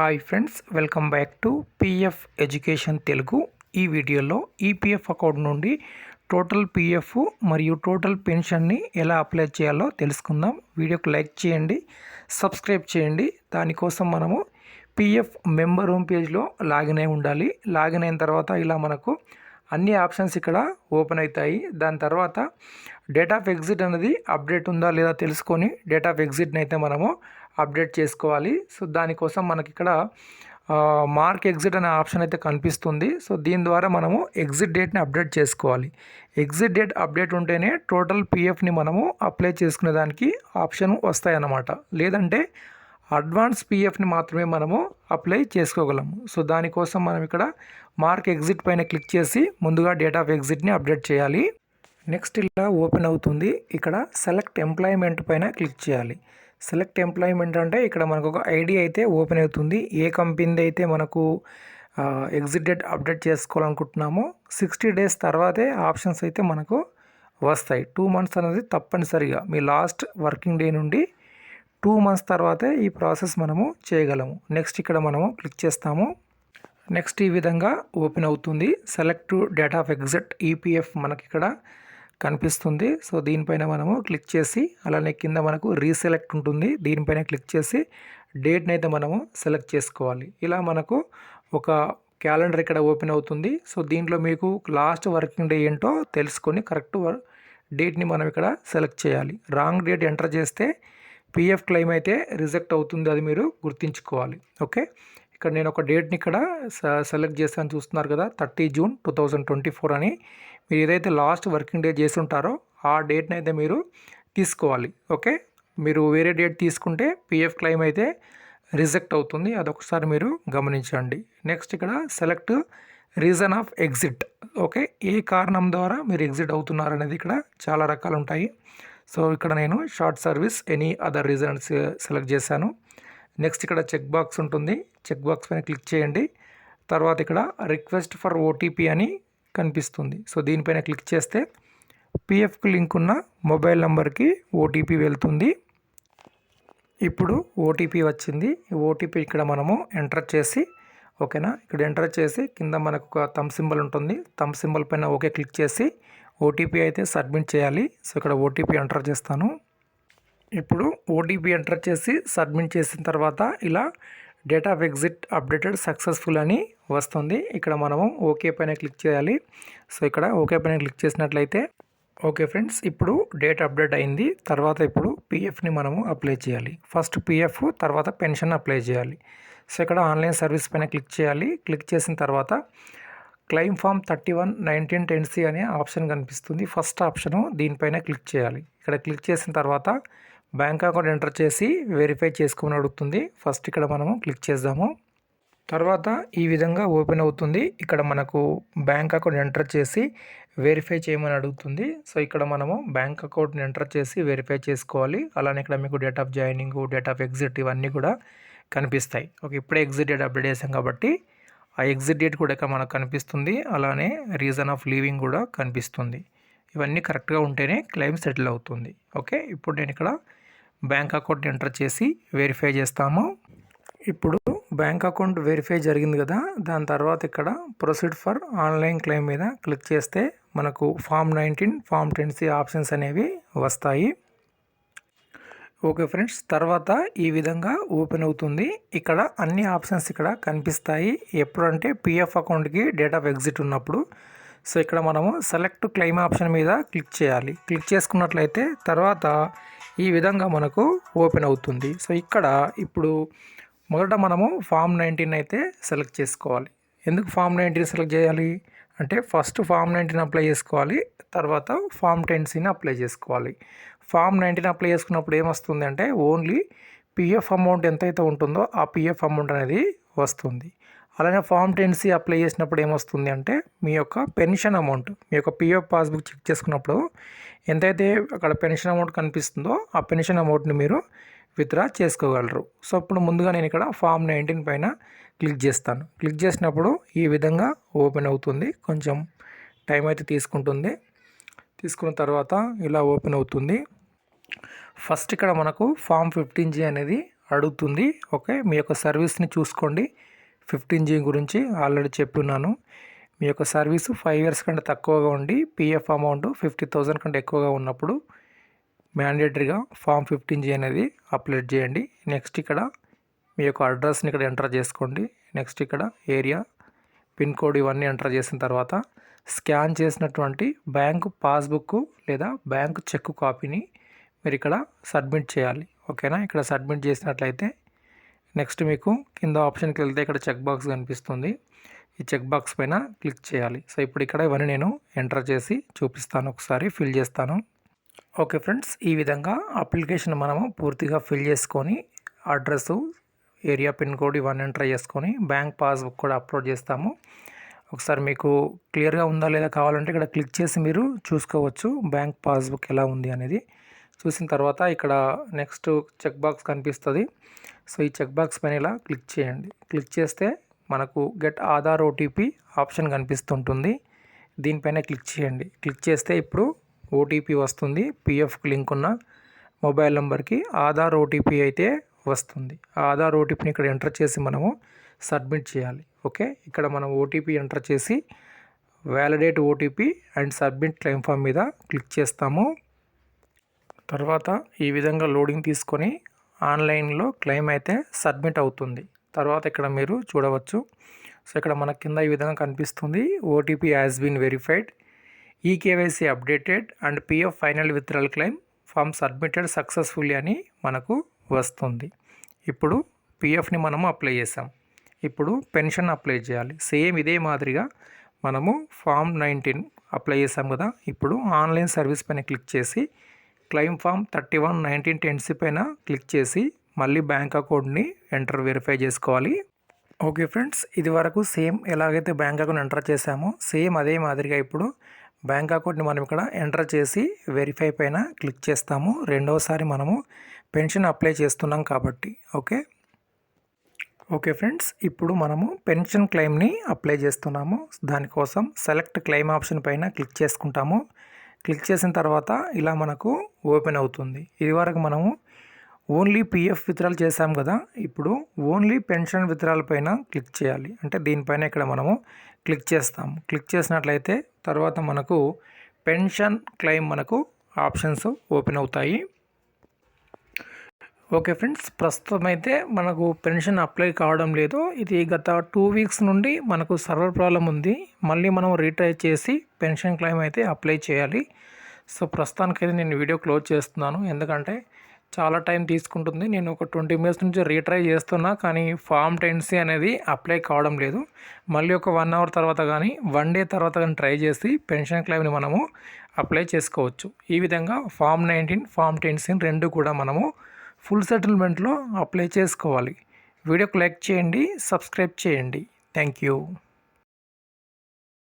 Hi friends welcome back to PF education Telugu. ఈ వీడియోలో EPF account నుండి total PF మరియు టోటల్ పెన్షన్ని ఎలా అప్లై చేయాలో తెలుసుకుందాం. వీడియోకి లైక్ చేయండి సబ్స్క్రైబ్ చేయండి. దానికోసం మనము పిఎఫ్ మెంబర్ హోమ్ పేజ్లో లాగిన్ అయి ఉండాలి. లాగిన్ అయిన తర్వాత ఇలా మనకు అన్ని ఆప్షన్స్ ఇక్కడ ఓపెన్ అవుతాయి. దాని తర్వాత డేట్ ఆఫ్ ఎగ్జిట్ అనేది అప్డేట్ ఉందా లేదా తెలుసుకొని డేట్ ఆఫ్ ఎగ్జిట్ని అయితే మనము అప్డేట్ చేసుకోవాలి. సో దానికోసం మనకి ఇక్కడ మార్క్ ఎగ్జిట్ అనే ఆప్షన్ అయితే కనిపిస్తుంది. సో దీని ద్వారా మనము ఎగ్జిట్ డేట్ని అప్డేట్ చేసుకోవాలి. ఎగ్జిట్ డేట్ అప్డేట్ ఉంటేనే టోటల్ పిఎఫ్ని మనము అప్లై చేసుకునే దానికి ఆప్షన్ వస్తాయన్నమాట. లేదంటే అడ్వాన్స్ పిఎఫ్ని మాత్రమే మనము అప్లై చేసుకోగలము. సో దానికోసం మనం ఇక్కడ మార్క్ ఎగ్జిట్ పైన క్లిక్ చేసి ముందుగా డేట్ ఆఫ్ ఎగ్జిట్ని అప్డేట్ చేయాలి. నెక్స్ట్ ఇలా ఓపెన్ అవుతుంది. ఇక్కడ సెలెక్ట్ ఎంప్లాయ్మెంట్ పైన క్లిక్ చేయాలి. సెలెక్ట్ ఎంప్లాయ్మెంట్ అంటే ఇక్కడ మనకు ఒక ఐడి అయితే ఓపెన్ అవుతుంది. ఏ కంపెనీది అయితే మనకు ఎగ్జిట్ డేట్ అప్డేట్ చేసుకోవాలనుకుంటున్నామో సిక్స్టీ డేస్ తర్వాతే ఆప్షన్స్ అయితే మనకు వస్తాయి. టూ మంత్స్ అనేది తప్పనిసరిగా. మీ లాస్ట్ వర్కింగ్ డే నుండి టూ మంత్స్ తర్వాతే ఈ ప్రాసెస్ మనము చేయగలము. నెక్స్ట్ ఇక్కడ మనము క్లిక్ చేస్తాము. నెక్స్ట్ ఈ విధంగా ఓపెన్ అవుతుంది. Select date of exit EPF మనకి ఇక్కడ కనిపిస్తుంది. సో దీనిపైన మనము క్లిక్ చేసి అలానే కింద మనకు రీసెలెక్ట్ ఉంటుంది. దీనిపైన క్లిక్ చేసి డేట్ని అయితే మనము సెలెక్ట్ చేసుకోవాలి. ఇలా మనకు ఒక క్యాలెండర్ ఇక్కడ ఓపెన్ అవుతుంది. సో దీంట్లో మీకు లాస్ట్ వర్కింగ్ డే ఏంటో తెలుసుకొని కరెక్ట్ డేట్ని మనం ఇక్కడ సెలెక్ట్ చేయాలి. రాంగ్ డేట్ ఎంటర్ చేస్తే పిఎఫ్ క్లెయిమ్ అయితే రిజెక్ట్ అవుతుంది అది మీరు గుర్తుంచుకోవాలి. ఓకే? ఇక్కడ నేను ఒక డేట్ని ఇక్కడ సెలెక్ట్ చేస్తాను చూస్తున్నారు కదా thirty June two thousand twenty four అని. మీరు ఏదైతే లాస్ట్ వర్కింగ్ డే చేసి ఉంటారో ఆ డేట్ని అయితే మీరు తీసుకోవాలి ఓకే? మీరు వేరే డేట్ తీసుకుంటే పిఎఫ్ క్లెయిమ్ అయితే రిజెక్ట్ అవుతుంది అదొకసారి మీరు గమనించండి. నెక్స్ట్ ఇక్కడ select reason of exit okay? ఏ కారణం ద్వారా మీరు ఎగ్జిట్ అవుతున్నారు అనేది ఇక్కడ చాలా రకాలు ఉంటాయి. సో ఇక్కడ నేను short service any other reasons select చేశాను. నెక్స్ట్ ఇక్కడ చెక్ బాక్స్ ఉంటుంది. చెక్ బాక్స్ పైన క్లిక్ చేయండి. తర్వాత ఇక్కడ రిక్వెస్ట్ ఫర్ ఓటీపీ అని కనిపిస్తుంది. సో దీనిపైన క్లిక్ చేస్తే పిఎఫ్కి లింక్ ఉన్న మొబైల్ నెంబర్కి ఓటీపీ వెళ్తుంది. ఇప్పుడు ఓటీపీ వచ్చింది. ఓటీపీ ఇక్కడ మనము ఎంటర్ చేసి ఓకేనా? ఇక్కడ ఎంటర్ చేసి కింద మనకు ఒక తమ్ సింబల్ ఉంటుంది. థమ్ సింబల్ పైన ఓకే క్లిక్ చేసి ఓటీపీ అయితే సబ్మిట్ చేయాలి. సో ఇక్కడ ఓటీపీ ఎంటర్ చేస్తాను. ఇప్పుడు ఓటీపీ ఎంటర్ చేసి సబ్మిట్ చేసిన తర్వాత ఇలా data of exit updated successful అని వస్తుంది. ఇక్కడ మనము ఓకే పైన క్లిక్ చేయాలి. సో ఇక్కడ ఓకే పైన క్లిక్ చేసినట్లయితే ఓకే ఫ్రెండ్స్ ఇప్పుడు డేట్ అప్డేట్ అయింది. తర్వాత ఇప్పుడు పిఎఫ్ని మనము అప్లై చేయాలి. ఫస్ట్ పిఎఫ్ తర్వాత పెన్షన్ అప్లై చేయాలి. సో ఇక్కడ ఆన్లైన్ సర్వీస్ పైన క్లిక్ చేయాలి. క్లిక్ చేసిన తర్వాత claim form thirty one nineteen ten C అనే ఆప్షన్ కనిపిస్తుంది. ఫస్ట్ ఆప్షను దీనిపైన క్లిక్ చేయాలి. ఇక్కడ క్లిక్ చేసిన తర్వాత బ్యాంక్ అకౌంట్ ఎంటర్ చేసి వెరిఫై చేసుకోమని అడుగుతుంది. ఫస్ట్ ఇక్కడ మనము క్లిక్ చేద్దాము. తర్వాత ఈ విధంగా ఓపెన్ అవుతుంది. ఇక్కడ మనకు బ్యాంక్ అకౌంట్ ఎంటర్ చేసి వెరిఫై చేయమని అడుగుతుంది. సో ఇక్కడ మనము బ్యాంక్ అకౌంట్ని ఎంటర్ చేసి వెరిఫై చేసుకోవాలి. అలానే ఇక్కడ మీకు date of joining date of exit ఇవన్నీ కూడా కనిపిస్తాయి. ఓకే ఇప్పుడే ఎగ్జిట్ డేట్ అప్డేట్ చేసాం కాబట్టి ఆ ఎగ్జిట్ డేట్ కూడా ఇక్కడ మనకు కనిపిస్తుంది. అలానే రీజన్ ఆఫ్ లీవింగ్ కూడా కనిపిస్తుంది. ఇవన్నీ కరెక్ట్గా ఉంటేనే క్లెయిమ్ సెటిల్ అవుతుంది. ఓకే ఇప్పుడు నేను ఇక్కడ బ్యాంక్ అకౌంట్ ఎంటర్ చేసి వెరిఫై చేస్తాము. ఇప్పుడు బ్యాంక్ అకౌంట్ వెరిఫై జరిగింది కదా దాని తర్వాత ఇక్కడ ప్రొసీడ్ ఫర్ ఆన్లైన్ క్లెయిమ్ మీద క్లిక్ చేస్తే మనకు form nineteen form ten C options అనేవి వస్తాయి. ఓకే ఫ్రెండ్స్ తర్వాత ఈ విధంగా ఓపెన్ అవుతుంది. ఇక్కడ అన్ని ఆప్షన్స్ ఇక్కడ కనిపిస్తాయి. ఎప్పుడంటే పిఎఫ్ అకౌంట్కి డేట్ ఆఫ్ ఎగ్జిట్ ఉన్నప్పుడు. సో ఇక్కడ మనము సెలెక్ట్ క్లెయిమ్ ఆప్షన్ మీద క్లిక్ చేయాలి. క్లిక్ చేసుకున్నట్లయితే తర్వాత ఈ విధంగా మనకు ఓపెన్ అవుతుంది. సో ఇక్కడ ఇప్పుడు మొదట మనము ఫామ్ నైన్టీన్ అయితే సెలెక్ట్ చేసుకోవాలి. ఎందుకు ఫామ్ నైన్టీన్ సెలెక్ట్ చేయాలి? అంటే ఫస్ట్ ఫామ్ నైన్టీన్ అప్లై చేసుకోవాలి. తర్వాత ఫామ్ టెన్సీని అప్లై చేసుకోవాలి. ఫామ్ నైన్టీన్ అప్లై చేసుకున్నప్పుడు ఏమొస్తుంది అంటే ఓన్లీ పిఎఫ్ అమౌంట్ ఎంతైతే ఉంటుందో ఆ పిఎఫ్ అమౌంట్ అనేది వస్తుంది. అలానే ఫామ్ టెన్సీ అప్లై చేసినప్పుడు ఏమొస్తుంది అంటే మీ యొక్క పెన్షన్ అమౌంట్ మీ యొక్క పిఎఫ్ పాస్బుక్ చెక్ చేసుకున్నప్పుడు ఎంతైతే అక్కడ పెన్షన్ అమౌంట్ కనిపిస్తుందో ఆ పెన్షన్ అమౌంట్ని మీరు విత్డ్రా చేసుకోగలరు. సో ఇప్పుడు ముందుగా నేను ఇక్కడ ఫామ్ నైన్టీన్ పైన క్లిక్ చేస్తాను. క్లిక్ చేసినప్పుడు ఈ విధంగా ఓపెన్ అవుతుంది. కొంచెం టైం అయితే తీసుకుంటుంది. తీసుకున్న తర్వాత ఇలా ఓపెన్ అవుతుంది. ఫస్ట్ ఇక్కడ మనకు ఫామ్ ఫిఫ్టీన్ జీ అనేది అడుగుతుంది. ఓకే మీ యొక్క సర్వీస్ని చూసుకోండి. ఫిఫ్టీన్ జీ గురించి ఆల్రెడీ చెప్పున్నాను. మీ యొక్క సర్వీస్ ఫైవ్ ఇయర్స్ కంటే తక్కువగా ఉండి పిఎఫ్ అమౌంట్ ఫిఫ్టీ థౌజండ్ కంటే ఎక్కువగా ఉన్నప్పుడు మ్యాండేటరీగా ఫామ్ ఫిఫ్టీన్ జీ అనేది అప్లోడ్ చేయండి. నెక్స్ట్ ఇక్కడ మీ యొక్క అడ్రస్ని ఇక్కడ ఎంటర్ చేసుకోండి. నెక్స్ట్ ఇక్కడ ఏరియా పిన్ కోడ్ ఇవన్నీ ఎంటర్ చేసిన తర్వాత స్కాన్ చేసినటువంటి బ్యాంకు పాస్బుక్ లేదా బ్యాంకు చెక్ కాపీని మీరు ఇక్కడ సబ్మిట్ చేయాలి. ఓకేనా? ఇక్కడ సబ్మిట్ చేసినట్లయితే నెక్స్ట్ మీకు కింద ఆప్షన్కి వెళ్తే ఇక్కడ చెక్ బాక్స్ కనిపిస్తుంది. ఈ చెక్ బాక్స్ పైన క్లిక్ చేయాలి. సో ఇప్పుడు ఇక్కడ ఇవన్నీ నేను ఎంటర్ చేసి చూపిస్తాను. ఒకసారి ఫిల్ చేస్తాను. ఓకే ఫ్రెండ్స్ ఈ విధంగా అప్లికేషన్ మనము పూర్తిగా ఫిల్ చేసుకొని అడ్రస్ ఏరియా పిన్ కోడ్ ఇవన్నీ ఎంటర్ చేసుకొని బ్యాంక్ పాస్బుక్ కూడా అప్లోడ్ చేస్తాము. ఒకసారి మీకు క్లియర్గా ఉందా లేదా కావాలంటే ఇక్కడ క్లిక్ చేసి మీరు చూసుకోవచ్చు బ్యాంక్ పాస్బుక్ ఎలా ఉంది అనేది. చూసిన తర్వాత ఇక్కడ నెక్స్ట్ చెక్ బాక్స్ కనిపిస్తుంది. సో ఈ చెక్ బాక్స్ పైన ఇలా క్లిక్ చేయండి. క్లిక్ చేస్తే మనకు గెట్ ఆధార్ ఓటీపీ ఆప్షన్ కనిపిస్తుంటుంది. దీనిపైన క్లిక్ చేయండి. క్లిక్ చేస్తే ఇప్పుడు ఓటీపీ వస్తుంది. పిఎఫ్కి లింక్ ఉన్న మొబైల్ నెంబర్కి ఆధార్ ఓటీపీ అయితే వస్తుంది. ఆ ఆధార్ ఓటీపీని ఇక్కడ ఎంటర్ చేసి మనము సబ్మిట్ చేయాలి. ఓకే? ఇక్కడ మనం ఓటీపీ ఎంటర్ చేసి validate OTP and submit claim form మీద క్లిక్ చేస్తాము. తర్వాత ఈ విధంగా లోడింగ్ తీసుకొని ఆన్లైన్లో క్లెయిమ్ అయితే సబ్మిట్ అవుతుంది. తర్వాత ఇక్కడ మీరు చూడవచ్చు. సో ఇక్కడ మన కింద ఈ విధంగా కనిపిస్తుంది. OTP has been verified e KYC updated and PF final withdrawal claim form submitted successfully అని మనకు వస్తుంది. ఇప్పుడు పిఎఫ్ని మనము అప్లై చేసాం ఇప్పుడు పెన్షన్ అప్లై చేయాలి. సేమ్ ఇదే మాదిరిగా మనము ఫామ్ నైన్టీన్ అప్లై చేసాం కదా. ఇప్పుడు ఆన్లైన్ సర్వీస్ పైన క్లిక్ చేసి claim form thirty one nineteen ten C పైన క్లిక్ చేసి మళ్ళీ బ్యాంక్ అకౌంట్ని ఎంటర్ వెరిఫై చేసుకోవాలి. ఓకే ఫ్రెండ్స్ ఇది వరకు సేమ్ ఎలాగైతే బ్యాంక్ అకౌంట్ ఎంటర్ చేసామో సేమ్ అదే మాదిరిగా ఇప్పుడు బ్యాంక్ అకౌంట్ని మనం ఇక్కడ ఎంటర్ చేసి వెరిఫై పైన క్లిక్ చేస్తాము. రెండవసారి మనము పెన్షన్ అప్లై చేస్తున్నాం కాబట్టి ఓకే? ఓకే ఫ్రెండ్స్ ఇప్పుడు మనము పెన్షన్ క్లెయిమ్ని అప్లై చేస్తున్నాము. దానికోసం సెలెక్ట్ క్లెయిమ్ ఆప్షన్ పైన క్లిక్ చేసుకుంటాము. క్లిక్ చేసిన తర్వాత ఇలా మనకు ఓపెన్ అవుతుంది. ఇది వరకు మనము ఓన్లీ పిఎఫ్ విత్డ్రాల్ చేసాం కదా. ఇప్పుడు ఓన్లీ పెన్షన్ విత్డ్రాల్ పైన క్లిక్ చేయాలి. అంటే దీనిపైన ఇక్కడ మనము క్లిక్ చేస్తాము. క్లిక్ చేసినట్లయితే తర్వాత మనకు పెన్షన్ క్లెయిమ్ మనకు ఆప్షన్స్ ఓపెన్ అవుతాయి. ఓకే ఫ్రెండ్స్ ప్రస్తుతం అయితే మనకు పెన్షన్ అప్లై కావడం లేదు. ఇది గత టూ వీక్స్ నుండి మనకు సర్వర్ ప్రాబ్లం ఉంది. మళ్ళీ మనం రీట్రై చేసి పెన్షన్ క్లెయిమ్ అయితే అప్లై చేయాలి. సో ప్రస్తుతానికైతే నేను వీడియో క్లోజ్ చేస్తున్నాను. ఎందుకంటే చాలా టైం తీసుకుంటుంది. నేను ఒక ట్వంటీ మినిట్స్ నుంచి రీట్రై చేస్తున్నా కానీ ఫామ్ టెన్సీ అనేది అప్లై కావడం లేదు. మళ్ళీ ఒక వన్ అవర్ తర్వాత కానీ వన్ డే తర్వాత కానీ ట్రై చేసి పెన్షన్ క్లెయిమ్ని మనము అప్లై చేసుకోవచ్చు. ఈ విధంగా ఫామ్ నైన్టీన్ ఫామ్ టెన్సీ రెండు కూడా మనము ఫుల్ సెటిల్మెంట్లో అప్లై చేసుకోవాలి. వీడియోకి లైక్ చేయండి సబ్స్క్రైబ్ చేయండి. Thank you.